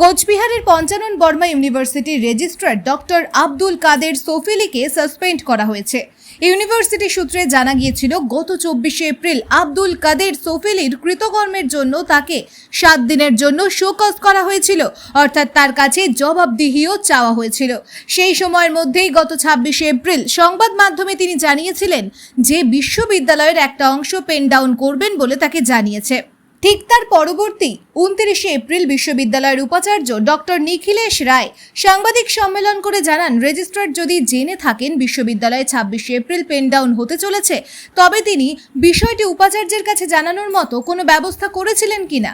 কোচবিহারের পঞ্চানন বর্মা ইউনিভার্সিটির registrar doctor Abdul Kader সোফিলিকে সাসপেন্ড করা হয়েছে। ইউনিভার্সিটি সূত্রে জানা গিয়েছিল, গত চব্বিশে এপ্রিল আব্দুল কাদের সোফিলির কৃতকর্মের জন্য তাকে সাত দিনের জন্য শোকজ করা হয়েছিল, অর্থাৎ তার কাছে জবাবদিহিও চাওয়া হয়েছিল। সেই সময়ের মধ্যেই গত ছাব্বিশে এপ্রিল সংবাদ মাধ্যমে তিনি জানিয়েছিলেন যে বিশ্ববিদ্যালয়ের একটা অংশ পেন ডাউন করবেন বলে তাকে জানিয়েছে। ঠিক তার পরবর্তী উনত্রিশে এপ্রিল বিশ্ববিদ্যালয়ের উপাচার্য ডক্টর নিখিলেশ রায় সাংবাদিক সম্মেলন করে জানান, রেজিস্ট্রার যদি জেনে থাকেন বিশ্ববিদ্যালয়ে ছাব্বিশে এপ্রিল পেন ডাউন হতে চলেছে, তবে তিনি বিষয়টি উপাচার্যের কাছে জানানোর মতো কোনো ব্যবস্থা করেছিলেন কিনা?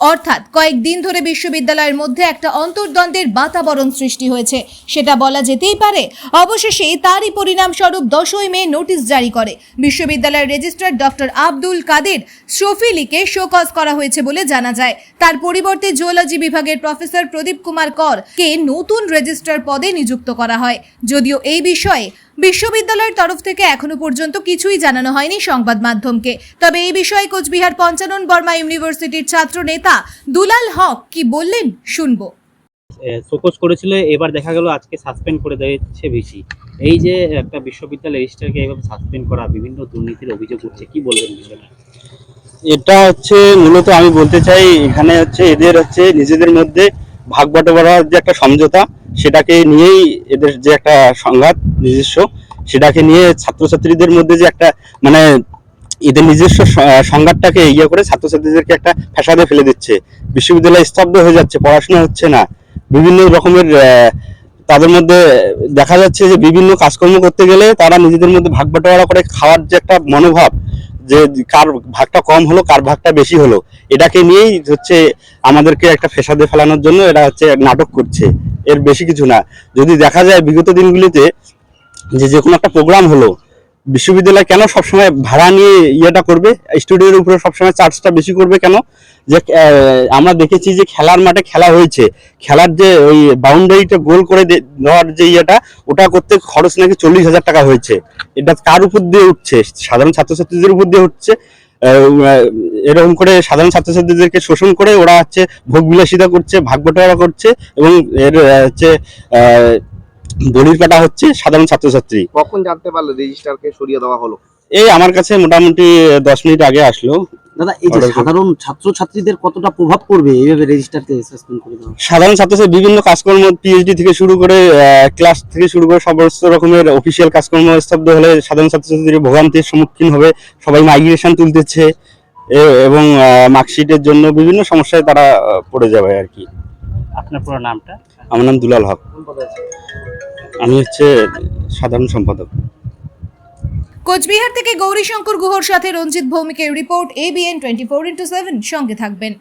অর্থাৎ কয়েকদিন ধরে বিশ্ববিদ্যালয়ের মধ্যে একটা অন্তর্দ্বন্দ্বের বাতাবরণ সৃষ্টি হয়েছে। সেটা বলা যেতেই পারে, অবশেষে তারই পরিণামস্বরূপ দশই মে নোটিশ জারি করে। বিশ্ববিদ্যালয়ের রেজিস্ট্রার ডক্টর আব্দুল কাদের শফিলিকে শোকজ করা হয়েছে বলে জানা যায়। তার পরিবর্তে জুওলজি বিভাগের প্রফেসর প্রদীপ কুমার কর কে নতুন রেজিস্ট্রার পদে নিযুক্ত করা হয়। যদিও এই বিষয়ে বিশ্ববিদ্যালয়ের তরফ থেকে এখনও পর্যন্ত কিছুই জানানো হয়নি সংবাদ মাধ্যমকে। তবে এই বিষয়ে কোচবিহার পঞ্চানন বর্মা ইউনিভার্সিটির ছাত্র নেতা দুলাল হক কি বললেন শুনব। শোকজ করেছিল এবার দেখা গেল আজকে সাসপেন্ড করে দিয়েছে ভিসি। এই যে একটা বিশ্ববিদ্যালয় রেজিস্ট্রারকে এইভাবে সাসপেন্ড করা বিভিন্ন দুর্নীতির অভিযোগ উঠছে কি বলবেন বিষয়টা? এটা হচ্ছে মূলত আমি বলতে চাই এখানে হচ্ছে এদের হচ্ছে নিজেদের মধ্যে ভাগ বাটোয়ারার যে একটা সমঝোতা সেটাকে নিয়েই এদের যে একটা সংঘাত নিজস্ব, সেটাকে নিয়ে ছাত্রছাত্রীদের মধ্যে যে একটা মানে এদের নিজস্ব সংঘাতটাকে ইয়ে করে ছাত্রছাত্রীদেরকে একটা ফ্যাসাদে ফেলে দিচ্ছে। বিশ্ববিদ্যালয় স্তব্ধ হয়ে যাচ্ছে, পড়াশোনা হচ্ছে না। বিভিন্ন রকমের তাদের মধ্যে দেখা যাচ্ছে যে বিভিন্ন কাজকর্ম করতে গেলে তারা নিজেদের মধ্যে ভাগ বাটোয়ারা করে খাওয়ার যে একটা মনোভাব, যে কার ভাগটা কম হলো, কার ভাগটা বেশি হলো, এটাকে নিয়েই হচ্ছে আমাদেরকে একটা ফেসাদে ফেলানোর জন্য এরা হচ্ছে নাটক করছে। এর বেশি কিছু না। যদি দেখা যায় বিগত দিনগুলিতে যে যে কোনো একটা প্রোগ্রাম হলো, বিশ্ববিদ্যালয় কেন সবসময় ভাড়া নিয়ে ইয়েটা করবে? স্টুডিওর উপরে সবসময় চার্জটা বেশি করবে কেন? যে আমরা দেখেছি যে খেলার মাঠে খেলা হয়েছে। খেলার যে ওই বাউন্ডারিটা গোল করে দেওয়ার যে ইয়েটা, ওটা করতে খরচ নাকি চল্লিশ হাজার টাকা হয়েছে। এটা কার উপর দিয়ে উঠছে? সাধারণ ছাত্রছাত্রীদের উপর দিয়ে উঠছে এরকম করে সাধারণ ছাত্রছাত্রীদেরকে শোষণ করে ওরা হচ্ছে ভোগ বিলাসিতা করছে ভাগ্যটারা করছে এবং এর হচ্ছে আহ, দলিল কাটা হচ্ছে সাধারণ ছাত্রছাত্রী। কখন জানতে পারল রেজিস্টারকে সরিয়ে দেওয়া হলো? এই আমার কাছে মোটামুটি দশ মিনিট আগে আসলো। দাদা এই যে। সাধারণ ছাত্রছাত্রীদের কতটা প্রভাব পড়বে এইভাবে রেজিস্টারকে সাসপেন্ড করে দেওয়া? সাধারণ ছাত্রছাত্রী বিভিন্ন কাজকর্ম পিএইচডি থেকে শুরু করে ক্লাস থেকে শুরু করে সমস্ত রকমের অফিসিয়াল কাজকর্ম স্তব্ধ হলে সাধারণ ছাত্রছাত্রীর ভোগান্তির সম্মুখীন হবে। সবাই মাইগ্রেশন তুলতেছে এ- এবং মার্কশিটের জন্য বিভিন্ন সমস্যায় তারা পড়ে যাবে আর কি। আপনার পুরো নামটা? আমার নাম দুলাল হক। আমি হচ্ছে সাধারণ সম্পাদক। কোচবিহার থেকে গৌরীশঙ্কর গুহর সাথে Ranjit ভৌমিকের report ABN twenty four into seven সঙ্গে থাকবেন।